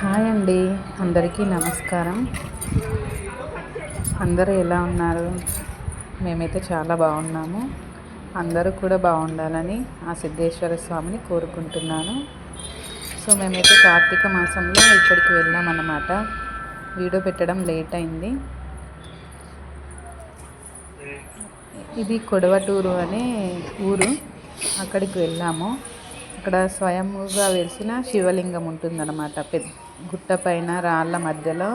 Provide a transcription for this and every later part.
Hi అండి. అందరికీ నమస్కారం. అందరూ ఎలా ఉన్నారు? మేమైతే చాలా బాగున్నాము. అందరూ కూడా బాగుండాలని ఆ సిద్ధేశ్వర స్వామిని కోరుకుంటున్నాను. సో మేమైతే కార్తీక మాసంలో ఇక్కడికి వెళ్ళామన్నమాట. వీడియో పెట్టడం లేట్ అయింది. ఇది కొడవటూరు అనే ఊరు. అక్కడికి వెళ్ళాము. అక్కడ స్వయంగా వెలిసిన శివలింగం ఉంటుందన్నమాట. పెద్ద గుట్ట పైన రాళ్ళ మధ్యలో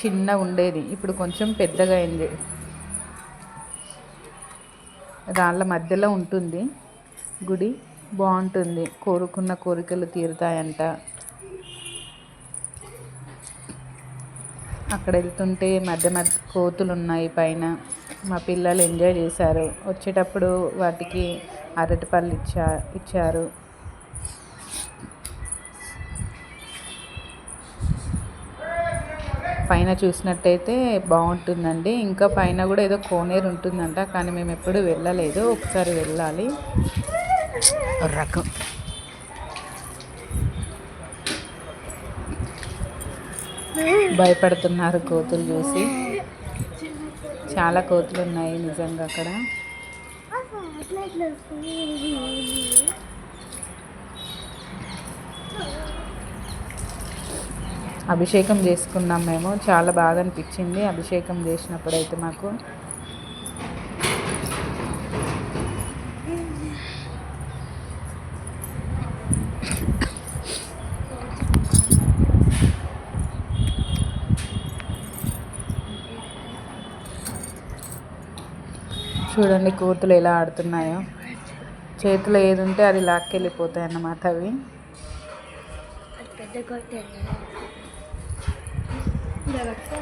చిన్న ఉండేది. ఇప్పుడు కొంచెం పెద్దగా అయింది. రాళ్ళ మధ్యలో ఉంటుంది. గుడి బాగుంటుంది. కోరుకున్న కోరికలు తీరుతాయంట. అక్కడ వెళ్తుంటే మధ్య మధ్య కోతులు ఉన్నాయి పైన. మా పిల్లలు ఎంజాయ్ చేశారు. వచ్చేటప్పుడు వాటికి అరటిపళ్ళు ఇచ్చా ఇచ్చారు. పైన చూసినట్టయితే బాగుంటుందండి. ఇంకా పైన కూడా ఏదో కోనేరు ఉంటుందంట కానీ మేము ఎప్పుడు వెళ్ళలేదు. ఒకసారి వెళ్ళాలి. రకం. భయపడుతున్నారు కోతులు చూసి. చాలా కోతులు ఉన్నాయి నిజంగా అక్కడ. అభిషేకం చేసుకున్నాం మేము. చాలా బాగా అనిపించింది అభిషేకం చేసినప్పుడు అయితే మాకు. చూడండి కూతులు ఎలా ఆడుతున్నాయో. చేతిలో ఏది ఉంటే అది లాక్కెళ్ళిపోతాయి అన్నమాట అవి. పెద్ద కొట్టే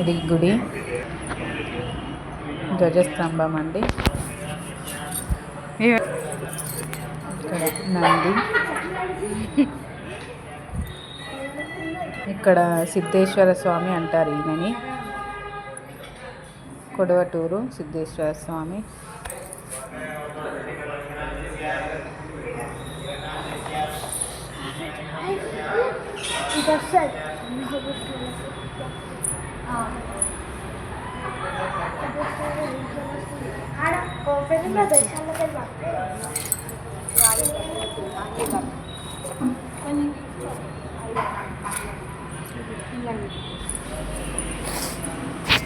ఇది గుడి ధ్వజస్తంభం అండి ఇక్కడ నంది ఇక్కడ సిద్ధేశ్వర స్వామి అంటారు ఈయనని. కొడవటూరు సిద్ధేశ్వర స్వామి. ఇది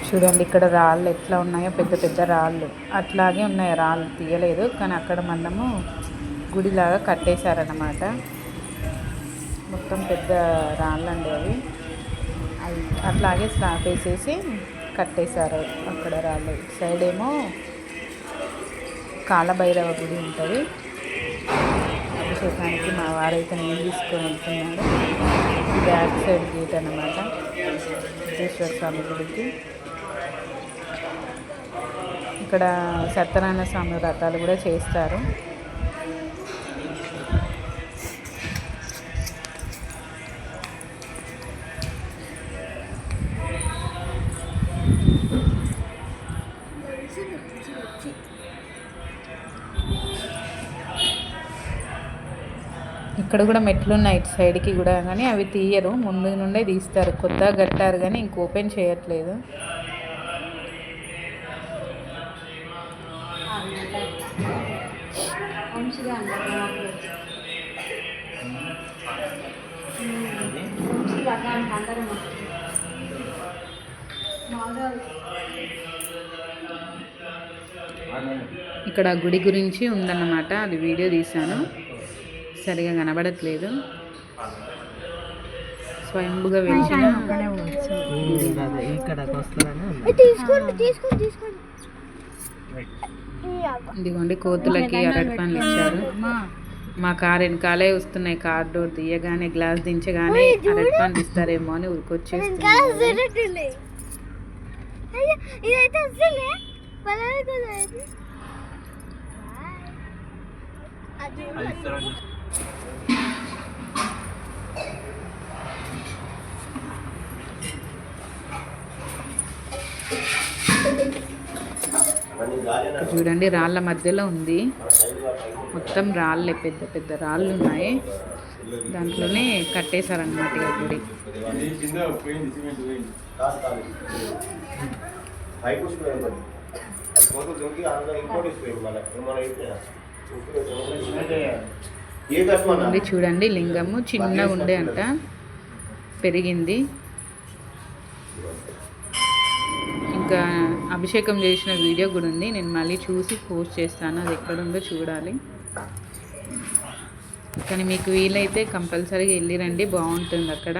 చూడండి ఇక్కడ రాళ్ళు ఎట్లా ఉన్నాయో పెద్ద పెద్ద రాళ్ళు. అట్లాగే ఉన్నాయి రాళ్ళు తీయలేదు కానీ అక్కడ మనము గుడిలాగా కట్టేశారనమాట మొత్తం పెద్ద రాళ్ళండి అవి. అవి అట్లాగే స్లాబ్ వేసేసి కట్టేశారు అక్కడ రాళ్ళు. సైడ్ ఏమో కాలభైరవ గుడి ఉంటుంది. అభిషేకానికి మా వారైతే నేను తీసుకొని వెళ్తున్నాడు బ్యాక్ సైడ్ గేట్ అన్నమాట. సిద్ధేశ్వర స్వామి గుడికి. ఇక్కడ సత్యనారాయణ స్వామి వ్రతాలు కూడా చేస్తారు. ఇక్కడ కూడా మెట్లు ఉన్నాయి ఇటు సైడ్కి కూడా కానీ అవి తీయరు. ముందు నుండే తీస్తారు. కొత్తగా కట్టారు కానీ ఇంక ఓపెన్ చేయట్లేదు. ఇక్కడ గుడి గురించి ఉందన్నమాట. అది వీడియో తీశాను. సరిగా కనబడట్లేదు. స్వయంభుగా వెలిసిన ఇదిగోండి కోతులకి అరటి పండ్లు ఇచ్చారు. మా. కార్ వెనకాలే వస్తున్నాయి కార్ డోర్ తీయగానే గ్లాస్ దించగానే అరటి పండ్లు ఇస్తారేమో అని ఉరికొచ్చేస్తుంది. అయ్యో ఇదైతే అసలే పలానా కదా ఇది. అది చూడండి రాళ్ళ మధ్యలో ఉంది. మొత్తం రాళ్ళే పెద్ద పెద్ద రాళ్ళు ఉన్నాయి. దాంట్లోనే కట్టేశారనమాట ఇక గుడి. ఇంకోటి ఉంది చూడండి లింగము చిన్నగా ఉండే అంట. పెరిగింది. ఇంకా అభిషేకం చేసిన వీడియో కూడా ఉంది. నేను మళ్ళీ చూసి పోస్ట్ చేస్తాను. అది ఎక్కడ ఉందో చూడాలి. కానీ మీకు వీలైతే కంపల్సరీగా వెళ్ళిరండి బాగుంటుంది అక్కడ.